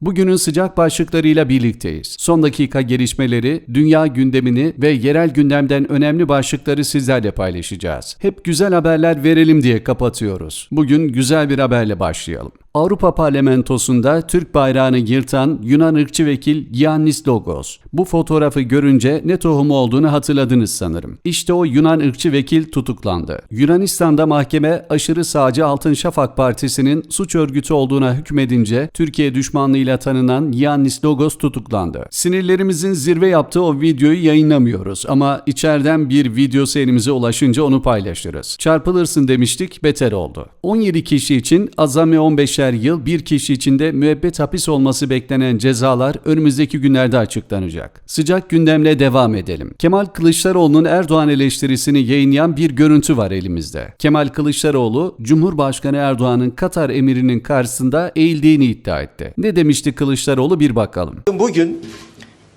Bugünün sıcak başlıklarıyla birlikteyiz. Son dakika gelişmeleri, dünya gündemini ve yerel gündemden önemli başlıkları sizlerle paylaşacağız. Hep güzel haberler verelim diye kapatıyoruz. Bugün güzel bir haberle başlayalım. Avrupa Parlamentosu'nda Türk bayrağını yırtan Yunan ırkçı vekil Giannis Logos. Bu fotoğrafı görünce ne tohumu olduğunu hatırladınız sanırım. İşte o Yunan ırkçı vekil tutuklandı. Yunanistan'da mahkeme aşırı sağcı Altın Şafak Partisi'nin suç örgütü olduğuna hükmedince Türkiye düşmanlığıyla tanınan Giannis Logos tutuklandı. Sinirlerimizin zirve yaptığı o videoyu yayınlamıyoruz ama içeriden bir videosu elimize ulaşınca onu paylaşırız. Çarpılırsın demiştik, beter oldu. 17 kişi için azami 15'er yıl, bir kişi için de müebbet hapis olması beklenen cezalar önümüzdeki günlerde açıklanacak. Sıcak gündemle devam edelim. Kemal Kılıçdaroğlu'nun Erdoğan eleştirisini yayınlayan bir görüntü var elimizde. Kemal Kılıçdaroğlu, Cumhurbaşkanı Erdoğan'ın Katar emirinin karşısında eğildiğini iddia etti. Ne demişti Kılıçdaroğlu bir bakalım. Bugün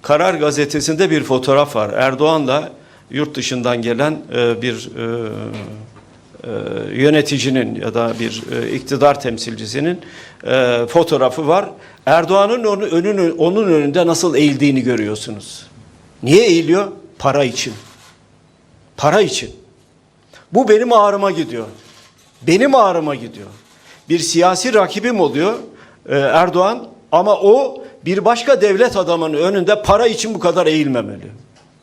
Karar Gazetesi'nde bir fotoğraf var. Erdoğan'la yurt dışından gelen e, bir e, yöneticinin ya da bir e, iktidar temsilcisinin e, fotoğrafı var. Erdoğan'ın onun, önünü, onun önünde nasıl eğildiğini görüyorsunuz. Niye eğiliyor? Para için. Para için. Bu benim ağrıma gidiyor. Benim ağrıma gidiyor. Bir siyasi rakibim oluyor e, Erdoğan ama o bir başka devlet adamının önünde para için bu kadar eğilmemeli.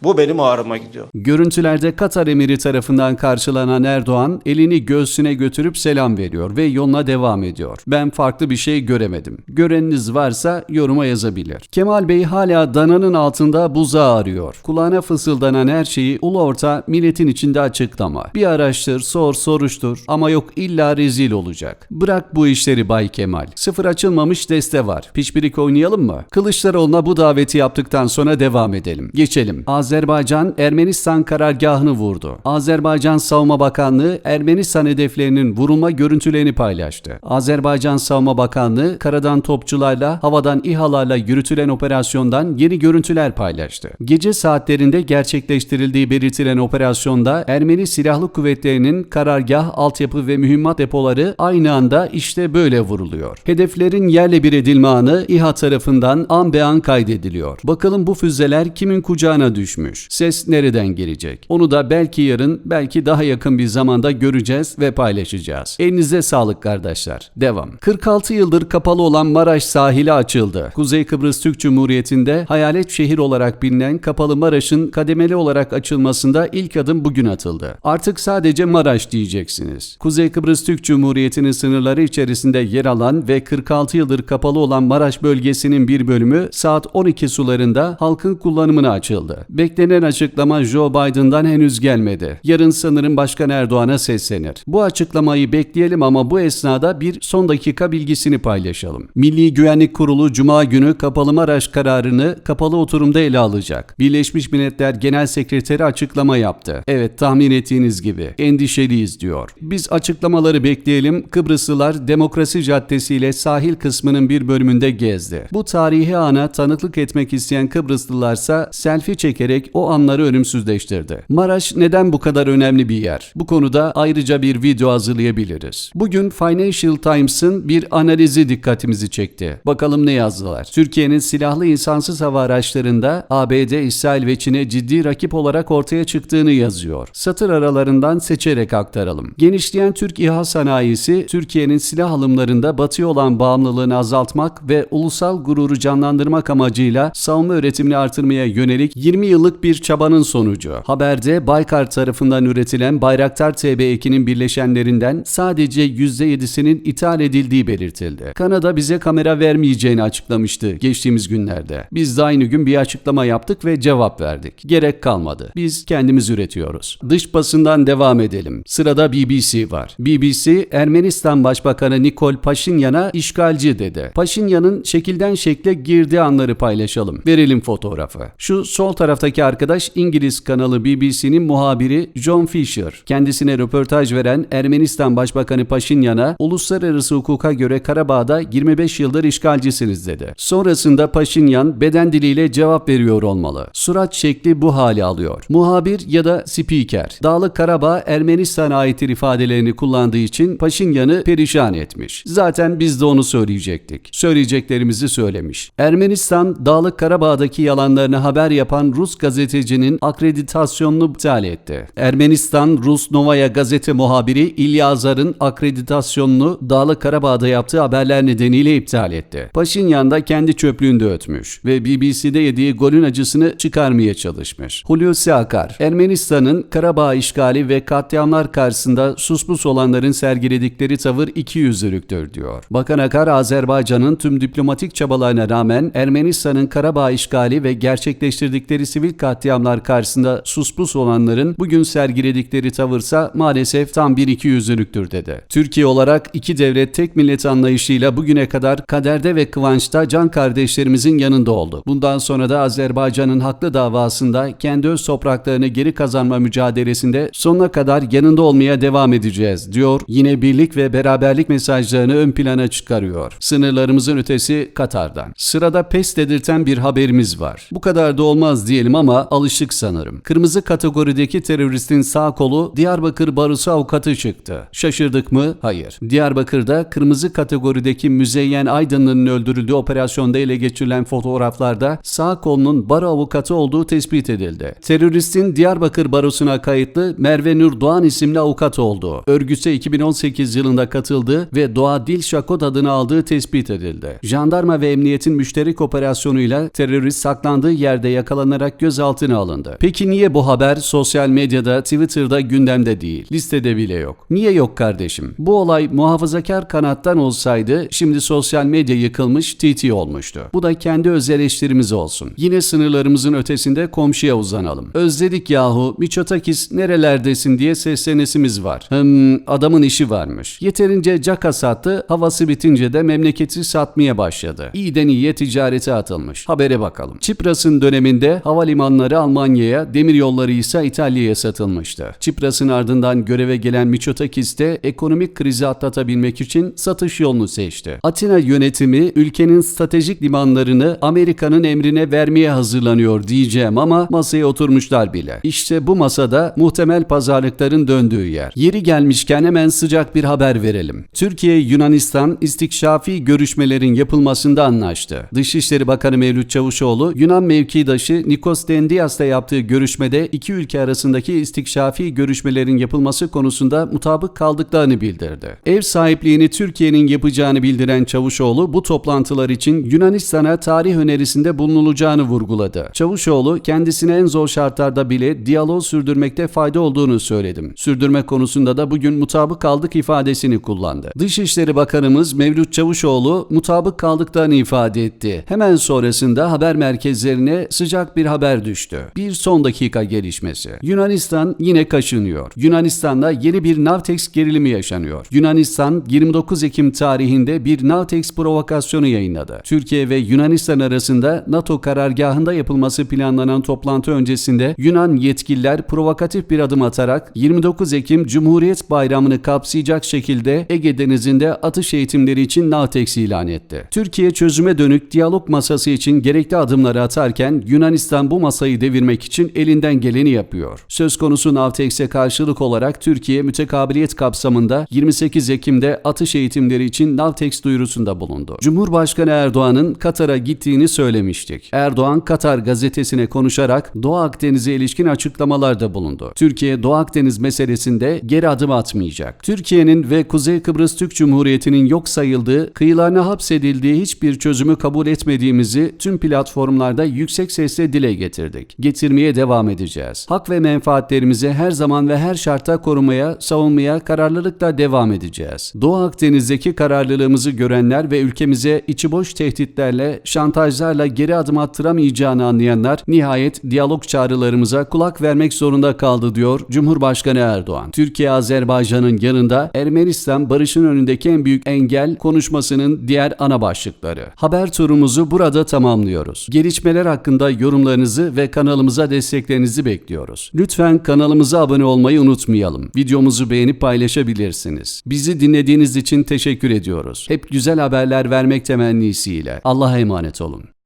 Bu benim ağrıma gidiyor. Görüntülerde Katar emiri tarafından karşılanan Erdoğan elini göğsüne götürüp selam veriyor ve yoluna devam ediyor. Ben farklı bir şey göremedim. Göreniniz varsa yoruma yazabilir. Kemal Bey hala dananın altında buzağı arıyor. Kulağına fısıldanan her şeyi ulu orta milletin içinde açıklama. Bir araştır, sor, soruştur ama yok illa rezil olacak. Bırak bu işleri Bay Kemal. Sıfır açılmamış deste var. Pişpirik oynayalım mı? Kılıçdaroğlu'na bu daveti yaptıktan sonra devam edelim. Geçelim. Azerbaycan Ermenistan karargahını vurdu. Azerbaycan Savunma Bakanlığı Ermenistan hedeflerinin vurulma görüntülerini paylaştı. Azerbaycan Savunma Bakanlığı karadan topçularla, havadan İHA'larla yürütülen operasyondan yeni görüntüler paylaştı. Gece saatlerinde gerçekleştirildiği belirtilen operasyonda Ermeni Silahlı Kuvvetleri'nin karargah, altyapı ve mühimmat depoları aynı anda işte böyle vuruluyor. Hedeflerin yerle bir edilme anı İHA tarafından an be an kaydediliyor. Bakalım bu füzeler kimin kucağına düşmüş? Ses nereden gelecek? Onu da belki yarın, belki daha yakın bir zamanda göreceğiz ve paylaşacağız. Elinize sağlık kardeşler. Devam. 46 yıldır kapalı olan Maraş sahili açıldı. Kuzey Kıbrıs Türk Cumhuriyeti'nde hayalet şehir olarak bilinen Kapalı Maraş'ın kademeli olarak açılmasında ilk adım bugün atıldı. Artık sadece Maraş diyeceksiniz. Kuzey Kıbrıs Türk Cumhuriyeti'nin sınırları içerisinde yer alan ve 46 yıldır kapalı olan Maraş bölgesinin bir bölümü saat 12 sularında halkın kullanımına açıldı. Beklenen açıklama Joe Biden'dan henüz gelmedi. Yarın sanırım Başkan Erdoğan'a seslenir. Bu açıklamayı bekleyelim ama bu esnada bir son dakika bilgisini paylaşalım. Milli Güvenlik Kurulu Cuma günü Kapalı Maraş kararını kapalı oturumda ele alacak. Birleşmiş Milletler Genel Sekreteri açıklama yaptı. Evet tahmin ettiğiniz gibi endişeliyiz diyor. Biz açıklamaları bekleyelim. Kıbrıslılar Demokrasi Caddesi ile sahil kısmının bir bölümünde gezdi. Bu tarihi ana tanıklık etmek isteyen Kıbrıslılarsa selfie çekerek o anları ölümsüzleştirdi. Maraş neden bu kadar önemli bir yer? Bu konuda ayrıca bir video hazırlayabiliriz. Bugün Financial Times'ın bir analizi dikkatimizi çekti. Bakalım ne yazdılar? Türkiye'nin silahlı insansız hava araçlarında ABD, İsrail ve Çin'e ciddi rakip olarak ortaya çıktığını yazıyor. Satır aralarından seçerek aktaralım. Genişleyen Türk İHA sanayisi Türkiye'nin silah alımlarında batıya olan bağımlılığını azaltmak ve ulusal gururu canlandırmak amacıyla savunma üretimini artırmaya yönelik 20 yıllık bir çabanın sonucu. Haberde Baykar tarafından üretilen Bayraktar TB2'nin birleşenlerinden sadece %7'sinin ithal edildiği belirtildi. Kanada bize kamera vermeyeceğini açıklamıştı geçtiğimiz günlerde. Biz de aynı gün bir açıklama yaptık ve cevap verdik. Gerek kalmadı. Biz kendimiz üretiyoruz. Dış basından devam edelim. Sırada BBC var. BBC, Ermenistan Başbakanı Nikol Paşinyan'a işgalci dedi. Paşinyan'ın şekilden şekle girdiği anları paylaşalım. Verelim fotoğrafı. Şu sol taraftaki Sıradaki arkadaş İngiliz kanalı BBC'nin muhabiri John Fisher. Kendisine röportaj veren Ermenistan Başbakanı Paşinyan'a uluslararası hukuka göre Karabağ'da 25 yıldır işgalcisiniz dedi. Sonrasında Paşinyan beden diliyle cevap veriyor olmalı. Surat şekli bu hali alıyor. Muhabir ya da spiker. Dağlık Karabağ Ermenistan'a aittir ifadelerini kullandığı için Paşinyan'ı perişan etmiş. Zaten biz de onu söyleyecektik. Söyleyeceklerimizi söylemiş. Ermenistan Dağlık Karabağ'daki yalanlarını haber yapan Rus gazetecinin akreditasyonunu iptal etti. Ermenistan Rus Novaya gazete muhabiri İlya Azar'ın akreditasyonunu Dağlık Karabağ'da yaptığı haberler nedeniyle iptal etti. Paşinyan da kendi çöplüğünde ötmüş ve BBC'de yediği golün acısını çıkarmaya çalışmış. Hulusi Akar, Ermenistan'ın Karabağ işgali ve katliamlar karşısında suspus olanların sergiledikleri tavır iki yüzlülüktür diyor. Bakan Akar, Azerbaycan'ın tüm diplomatik çabalarına rağmen Ermenistan'ın Karabağ işgali ve gerçekleştirdikleri sivil katliamlar karşısında suspus olanların bugün sergiledikleri tavırsa maalesef tam bir iki yüzlülüktür dedi. Türkiye olarak iki devlet tek millet anlayışıyla bugüne kadar kaderde ve kıvançta can kardeşlerimizin yanında oldu. Bundan sonra da Azerbaycan'ın haklı davasında kendi öz topraklarını geri kazanma mücadelesinde sonuna kadar yanında olmaya devam edeceğiz diyor. Yine birlik ve beraberlik mesajlarını ön plana çıkarıyor. Sınırlarımızın ötesi Katar'dan. Sırada pes dedirten bir haberimiz var. Bu kadar da olmaz diyelim ama alışık sanırım. Kırmızı kategorideki teröristin sağ kolu Diyarbakır Barosu avukatı çıktı. Şaşırdık mı? Hayır. Diyarbakır'da kırmızı kategorideki Müzeyyen Aydınlı'nın öldürüldüğü operasyonda ele geçirilen fotoğraflarda sağ kolunun baro avukatı olduğu tespit edildi. Teröristin Diyarbakır Barosu'na kayıtlı Merve Nur Doğan isimli avukat olduğu, örgüte 2018 yılında katıldığı ve Doğa Dilşakot adını aldığı tespit edildi. Jandarma ve emniyetin müşterek operasyonuyla terörist saklandığı yerde yakalanarak gözaltına alındı. Peki niye bu haber sosyal medyada, Twitter'da gündemde değil? Listede bile yok. Niye yok kardeşim? Bu olay muhafazakar kanattan olsaydı şimdi sosyal medya yıkılmış TT olmuştu. Bu da kendi öz eleştirimiz olsun. Yine sınırlarımızın ötesinde komşuya uzanalım. Özledik yahu Miçotakis nerelerdesin diye seslenesimiz var. Hım adamın işi varmış. Yeterince caka sattı havası bitince de memleketi satmaya başladı. İyiden iyiye ticarete atılmış. Habere bakalım. Çipras'ın döneminde havalimanları Almanya'ya, demiryolları ise İtalya'ya satılmıştı. Çipras'ın ardından göreve gelen Miçotakis de ekonomik krizi atlatabilmek için satış yolunu seçti. Atina yönetimi ülkenin stratejik limanlarını Amerika'nın emrine vermeye hazırlanıyor diyeceğim ama masaya oturmuşlar bile. İşte bu masada muhtemel pazarlıkların döndüğü yer. Yeri gelmişken hemen sıcak bir haber verelim. Türkiye Yunanistan istikşafi görüşmelerin yapılmasında anlaştı. Dışişleri Bakanı Mevlüt Çavuşoğlu Yunan mevkidaşı Nikos Dendias'la yaptığı görüşmede iki ülke arasındaki istikşafi görüşmelerin yapılması konusunda mutabık kaldıklarını bildirdi. Ev sahipliğini Türkiye'nin yapacağını bildiren Çavuşoğlu bu toplantılar için Yunanistan'a tarih önerisinde bulunulacağını vurguladı. Çavuşoğlu kendisine en zor şartlarda bile diyalog sürdürmekte fayda olduğunu söyledim. Sürdürme konusunda da bugün mutabık kaldık ifadesini kullandı. Dışişleri Bakanımız Mevlüt Çavuşoğlu mutabık kaldıklarını ifade etti. Hemen sonrasında haber merkezlerine sıcak bir haber düştü. Bir son dakika gelişmesi. Yunanistan yine kaşınıyor. Yunanistan'da yeni bir Navtex gerilimi yaşanıyor. Yunanistan 29 Ekim tarihinde bir Navtex provokasyonu yayınladı. Türkiye ve Yunanistan arasında NATO karargahında yapılması planlanan toplantı öncesinde Yunan yetkililer provokatif bir adım atarak 29 Ekim Cumhuriyet Bayramı'nı kapsayacak şekilde Ege Denizi'nde atış eğitimleri için Navtex ilan etti. Türkiye çözüme dönük diyalog masası için gerekli adımları atarken Yunanistan bu masayı devirmek için elinden geleni yapıyor. Söz konusu Navtex'e karşılık olarak Türkiye mütekabiliyet kapsamında 28 Ekim'de atış eğitimleri için Navtex duyurusunda bulundu. Cumhurbaşkanı Erdoğan'ın Katar'a gittiğini söylemiştik. Erdoğan Katar gazetesine konuşarak Doğu Akdeniz'e ilişkin açıklamalarda bulundu. Türkiye Doğu Akdeniz meselesinde geri adım atmayacak. Türkiye'nin ve Kuzey Kıbrıs Türk Cumhuriyeti'nin yok sayıldığı, kıyılarına hapsedildiği hiçbir çözümü kabul etmediğimizi tüm platformlarda yüksek sesle dile getirdik. Getirmeye devam edeceğiz. Hak ve menfaatlerimizi her zaman ve her şartta korumaya, savunmaya kararlılıkla devam edeceğiz. Doğu Akdeniz'deki kararlılığımızı görenler ve ülkemize içi boş tehditlerle, şantajlarla geri adım attıramayacağını anlayanlar nihayet diyalog çağrılarımıza kulak vermek zorunda kaldı diyor Cumhurbaşkanı Erdoğan. Türkiye Azerbaycan'ın yanında Ermenistan barışın önündeki en büyük engel konuşmasının diğer ana başlıkları. Haber turumuzu burada tamamlıyoruz. Gelişmeler hakkında yorumlarınızı yorumlarınızı ve kanalımıza desteklerinizi bekliyoruz. Lütfen kanalımıza abone olmayı unutmayalım. Videomuzu beğenip paylaşabilirsiniz. Bizi dinlediğiniz için teşekkür ediyoruz. Hep güzel haberler vermek temennisiyle. Allah'a emanet olun.